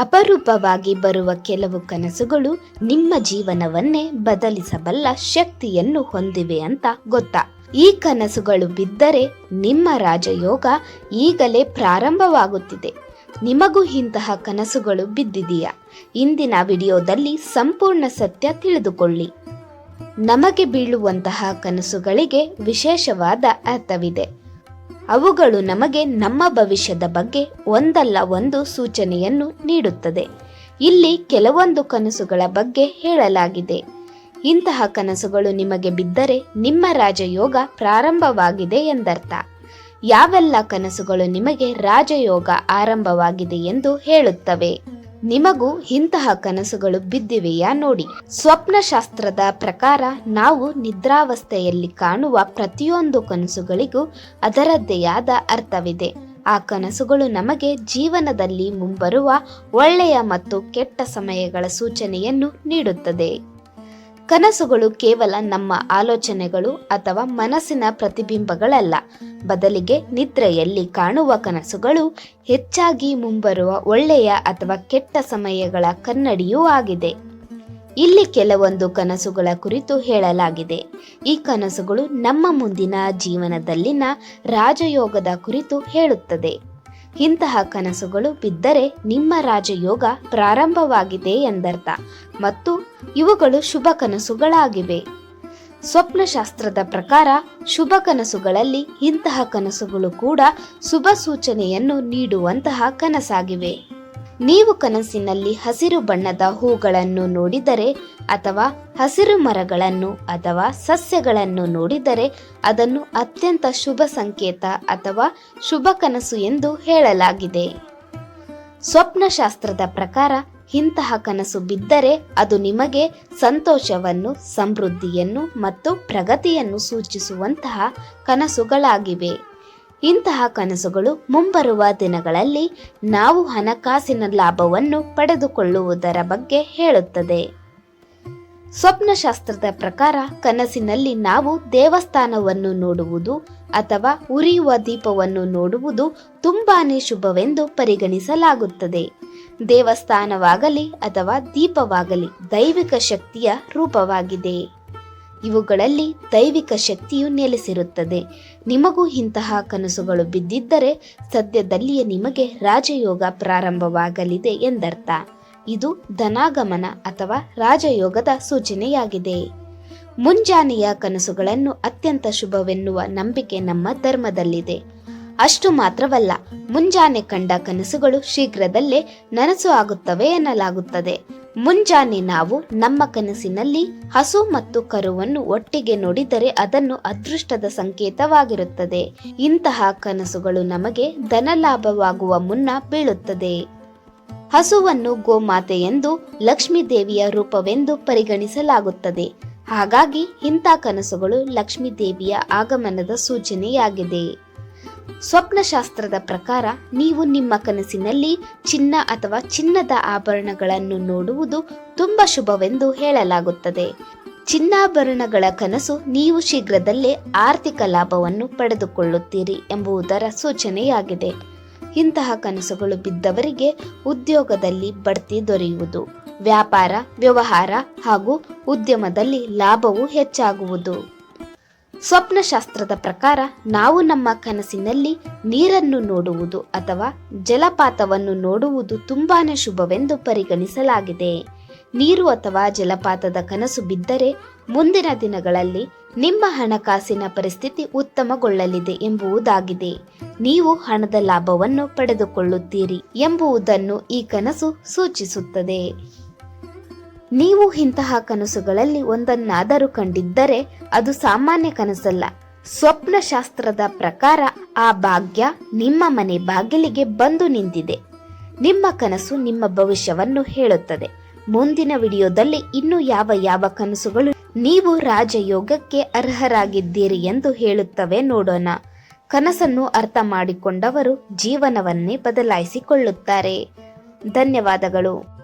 ಅಪರೂಪವಾಗಿ ಬರುವ ಕೆಲವು ಕನಸುಗಳು ನಿಮ್ಮ ಜೀವನವನ್ನೇ ಬದಲಿಸಬಲ್ಲ ಶಕ್ತಿಯನ್ನು ಹೊಂದಿವೆ ಅಂತ ಗೊತ್ತಾ. ಈ ಕನಸುಗಳು ಬಿದ್ದರೆ ನಿಮ್ಮ ರಾಜಯೋಗ ಈಗಲೇ ಪ್ರಾರಂಭವಾಗುತ್ತಿದೆ. ನಿಮಗೂ ಇಂತಹ ಕನಸುಗಳು ಬಿದ್ದಿದೆಯಾ. ಇಂದಿನ ವಿಡಿಯೋದಲ್ಲಿ ಸಂಪೂರ್ಣ ಸತ್ಯ ತಿಳಿದುಕೊಳ್ಳಿ. ನಮಗೆ ಬೀಳುವಂತಹ ಕನಸುಗಳಿಗೆ ವಿಶೇಷವಾದ ಅರ್ಥವಿದೆ. ಅವುಗಳು ನಮಗೆ ನಮ್ಮ ಭವಿಷ್ಯದ ಬಗ್ಗೆ ಒಂದಲ್ಲ ಒಂದು ಸೂಚನೆಯನ್ನು ನೀಡುತ್ತದೆ. ಇಲ್ಲಿ ಕೆಲವೊಂದು ಕನಸುಗಳ ಬಗ್ಗೆ ಹೇಳಲಾಗಿದೆ. ಇಂತಹ ಕನಸುಗಳು ನಿಮಗೆ ಬಿದ್ದರೆ ನಿಮ್ಮ ರಾಜಯೋಗ ಪ್ರಾರಂಭವಾಗಿದೆ ಎಂದರ್ಥ. ಯಾವೆಲ್ಲ ಕನಸುಗಳು ನಿಮಗೆ ರಾಜಯೋಗ ಆರಂಭವಾಗಿದೆ ಎಂದು ಹೇಳುತ್ತವೆ? ನಿಮಗೂ ಇಂತಹ ಕನಸುಗಳು ಬಿದ್ದಿವೆಯಾ ನೋಡಿ. ಸ್ವಪ್ನಶಾಸ್ತ್ರದ ಪ್ರಕಾರ ನಾವು ನಿದ್ರಾವಸ್ಥೆಯಲ್ಲಿ ಕಾಣುವ ಪ್ರತಿಯೊಂದು ಕನಸುಗಳಿಗೂ ಅದರದ್ದೇ ಆದ ಅರ್ಥವಿದೆ. ಆ ಕನಸುಗಳು ನಮಗೆ ಜೀವನದಲ್ಲಿ ಮುಂಬರುವ ಒಳ್ಳೆಯ ಮತ್ತು ಕೆಟ್ಟ ಸಮಯಗಳ ಸೂಚನೆಯನ್ನು ನೀಡುತ್ತದೆ. ಕನಸುಗಳು ಕೇವಲ ನಮ್ಮ ಆಲೋಚನೆಗಳು ಅಥವಾ ಮನಸ್ಸಿನ ಪ್ರತಿಬಿಂಬಗಳಲ್ಲ. ಬದಲಿಗೆ ನಿದ್ರೆಯಲ್ಲಿ ಕಾಣುವ ಕನಸುಗಳು ಹೆಚ್ಚಾಗಿ ಮುಂಬರುವ ಒಳ್ಳೆಯ ಅಥವಾ ಕೆಟ್ಟ ಸಮಯಗಳ ಕನ್ನಡಿಯೂ ಆಗಿದೆ. ಇಲ್ಲಿ ಕೆಲವೊಂದು ಕನಸುಗಳ ಕುರಿತು ಹೇಳಲಾಗಿದೆ. ಈ ಕನಸುಗಳು ನಮ್ಮ ಮುಂದಿನ ಜೀವನದಲ್ಲಿನ ರಾಜಯೋಗದ ಕುರಿತು ಹೇಳುತ್ತದೆ. ಇಂತಹ ಕನಸುಗಳು ಬಿದ್ದರೆ ನಿಮ್ಮ ರಾಜಯೋಗ ಪ್ರಾರಂಭವಾಗಿದೆ ಎಂದರ್ಥ. ಮತ್ತು ಇವುಗಳು ಶುಭ ಕನಸುಗಳಾಗಿವೆ. ಸ್ವಪ್ನಶಾಸ್ತ್ರದ ಪ್ರಕಾರ ಶುಭ ಕನಸುಗಳಲ್ಲಿ ಇಂತಹ ಕನಸುಗಳು ಕೂಡ ಶುಭ ಸೂಚನೆಯನ್ನು ನೀಡುವಂತಹ ಕನಸಾಗಿವೆ. ನೀವು ಕನಸಿನಲ್ಲಿ ಹಸಿರು ಬಣ್ಣದ ಹೂಗಳನ್ನು ನೋಡಿದರೆ ಅಥವಾ ಹಸಿರು ಮರಗಳನ್ನು ಅಥವಾ ಸಸ್ಯಗಳನ್ನು ನೋಡಿದರೆ ಅದನ್ನು ಅತ್ಯಂತ ಶುಭ ಸಂಕೇತ ಅಥವಾ ಶುಭ ಕನಸು ಎಂದು ಹೇಳಲಾಗಿದೆ. ಸ್ವಪ್ನಶಾಸ್ತ್ರದ ಪ್ರಕಾರ ಇಂತಹ ಕನಸು ಬಿದ್ದರೆ ಅದು ನಿಮಗೆ ಸಂತೋಷವನ್ನು, ಸಮೃದ್ಧಿಯನ್ನು ಮತ್ತು ಪ್ರಗತಿಯನ್ನು ಸೂಚಿಸುವಂತಹ ಕನಸುಗಳಾಗಿವೆ. ಇಂತಹ ಕನಸುಗಳು ಮುಂಬರುವ ದಿನಗಳಲ್ಲಿ ನಾವು ಹಣಕಾಸಿನ ಲಾಭವನ್ನು ಪಡೆದುಕೊಳ್ಳುವುದರ ಬಗ್ಗೆ ಹೇಳುತ್ತದೆ. ಸ್ವಪ್ನಶಾಸ್ತ್ರದ ಪ್ರಕಾರ ಕನಸಿನಲ್ಲಿ ನಾವು ದೇವಸ್ಥಾನವನ್ನು ನೋಡುವುದು ಅಥವಾ ಉರಿಯುವ ದೀಪವನ್ನು ನೋಡುವುದು ತುಂಬಾನೇ ಶುಭವೆಂದು ಪರಿಗಣಿಸಲಾಗುತ್ತದೆ. ದೇವಸ್ಥಾನವಾಗಲಿ ಅಥವಾ ದೀಪವಾಗಲಿ ದೈವಿಕ ಶಕ್ತಿಯ ರೂಪವಾಗಿದೆ. ಇವುಗಳಲ್ಲಿ ದೈವಿಕ ಶಕ್ತಿಯು ನೆಲೆಸಿರುತ್ತದೆ. ನಿಮಗೂ ಇಂತಹ ಕನಸುಗಳು ಬಿದ್ದಿದ್ದರೆ ಸದ್ಯದಲ್ಲಿಯೇ ನಿಮಗೆ ರಾಜಯೋಗ ಪ್ರಾರಂಭವಾಗಲಿದೆ ಎಂದರ್ಥ. ಇದು ಧನಾಗಮನ ಅಥವಾ ರಾಜಯೋಗದ ಸೂಚನೆಯಾಗಿದೆ. ಮುಂಜಾನೆಯ ಕನಸುಗಳನ್ನು ಅತ್ಯಂತ ಶುಭವೆನ್ನುವ ನಂಬಿಕೆ ನಮ್ಮ ಧರ್ಮದಲ್ಲಿದೆ. ಅಷ್ಟು ಮಾತ್ರವಲ್ಲ, ಮುಂಜಾನೆ ಕಂಡ ಕನಸುಗಳು ಶೀಘ್ರದಲ್ಲೇ ನನಸು ಆಗುತ್ತವೆ ಎನ್ನಲಾಗುತ್ತದೆ. ಮುಂಜಾನೆ ನಾವು ನಮ್ಮ ಕನಸಿನಲ್ಲಿ ಹಸು ಮತ್ತು ಕರುವನ್ನು ಒಟ್ಟಿಗೆ ನೋಡಿದರೆ ಅದನ್ನು ಅದೃಷ್ಟದ ಸಂಕೇತವಾಗಿರುತ್ತದೆ. ಇಂತಹ ಕನಸುಗಳು ನಮಗೆ ಧನಲಾಭವಾಗುವ ಮುನ್ನ ಬೀಳುತ್ತದೆ. ಹಸುವನ್ನು ಗೋಮಾತೆ ಎಂದು ಲಕ್ಷ್ಮೀ ದೇವಿಯ ರೂಪವೆಂದು ಪರಿಗಣಿಸಲಾಗುತ್ತದೆ. ಹಾಗಾಗಿ ಇಂಥ ಕನಸುಗಳು ಲಕ್ಷ್ಮೀ ದೇವಿಯ ಆಗಮನದ ಸೂಚನೆಯಾಗಿದೆ. ಸ್ವಪ್ನಶಾಸ್ತ್ರದ ಪ್ರಕಾರ ನೀವು ನಿಮ್ಮ ಕನಸಿನಲ್ಲಿ ಚಿನ್ನ ಅಥವಾ ಚಿನ್ನದ ಆಭರಣಗಳನ್ನು ನೋಡುವುದು ತುಂಬಾ ಶುಭವೆಂದು ಹೇಳಲಾಗುತ್ತದೆ. ಚಿನ್ನಾಭರಣಗಳ ಕನಸು ನೀವು ಶೀಘ್ರದಲ್ಲೇ ಆರ್ಥಿಕ ಲಾಭವನ್ನು ಪಡೆದುಕೊಳ್ಳುತ್ತೀರಿ ಎಂಬುದರ ಸೂಚನೆಯಾಗಿದೆ. ಇಂತಹ ಕನಸುಗಳು ಬಿದ್ದವರಿಗೆ ಉದ್ಯೋಗದಲ್ಲಿ ಬಡ್ತಿ ದೊರೆಯುವುದು, ವ್ಯಾಪಾರ, ವ್ಯವಹಾರ ಹಾಗೂ ಉದ್ಯಮದಲ್ಲಿ ಲಾಭವು ಹೆಚ್ಚಾಗುವುದು. ಸ್ವಪ್ನಶಾಸ್ತ್ರದ ಪ್ರಕಾರ ನಾವು ನಮ್ಮ ಕನಸಿನಲ್ಲಿ ನೀರನ್ನು ನೋಡುವುದು ಅಥವಾ ಜಲಪಾತವನ್ನು ನೋಡುವುದು ತುಂಬಾನೇ ಶುಭವೆಂದು ಪರಿಗಣಿಸಲಾಗಿದೆ. ನೀರು ಅಥವಾ ಜಲಪಾತದ ಕನಸು ಬಿದ್ದರೆ ಮುಂದಿನ ದಿನಗಳಲ್ಲಿ ನಿಮ್ಮ ಹಣಕಾಸಿನ ಪರಿಸ್ಥಿತಿ ಉತ್ತಮಗೊಳ್ಳಲಿದೆ ಎಂಬುವುದಾಗಿದೆ ನೀವು ಹಣದ ಲಾಭವನ್ನು ಪಡೆದುಕೊಳ್ಳುತ್ತೀರಿ ಎಂಬುವುದನ್ನು ಈ ಕನಸು ಸೂಚಿಸುತ್ತದೆ. ನೀವು ಇಂತಹ ಕನಸುಗಳಲ್ಲಿ ಒಂದನ್ನಾದರೂ ಕಂಡಿದ್ದರೆ ಅದು ಸಾಮಾನ್ಯ ಕನಸಲ್ಲ. ಸ್ವಪ್ನಶಾಸ್ತ್ರದ ಪ್ರಕಾರ ಆ ಭಾಗ್ಯ ನಿಮ್ಮ ಮನೆ ಬಾಗಿಲಿಗೆ ಬಂದು ನಿಂತಿದೆ. ನಿಮ್ಮ ಕನಸು ನಿಮ್ಮ ಭವಿಷ್ಯವನ್ನು ಹೇಳುತ್ತದೆ. ಮುಂದಿನ ವಿಡಿಯೋದಲ್ಲಿ ಇನ್ನು ಯಾವ ಯಾವ ಕನಸುಗಳು ನೀವು ರಾಜಯೋಗಕ್ಕೆ ಅರ್ಹರಾಗಿದ್ದೀರಿ ಎಂದು ಹೇಳುತ್ತವೆ ನೋಡೋಣ. ಕನಸನ್ನು ಅರ್ಥ ಮಾಡಿಕೊಂಡವರು ಜೀವನವನ್ನೇ ಬದಲಾಯಿಸಿಕೊಳ್ಳುತ್ತಾರೆ. ಧನ್ಯವಾದಗಳು.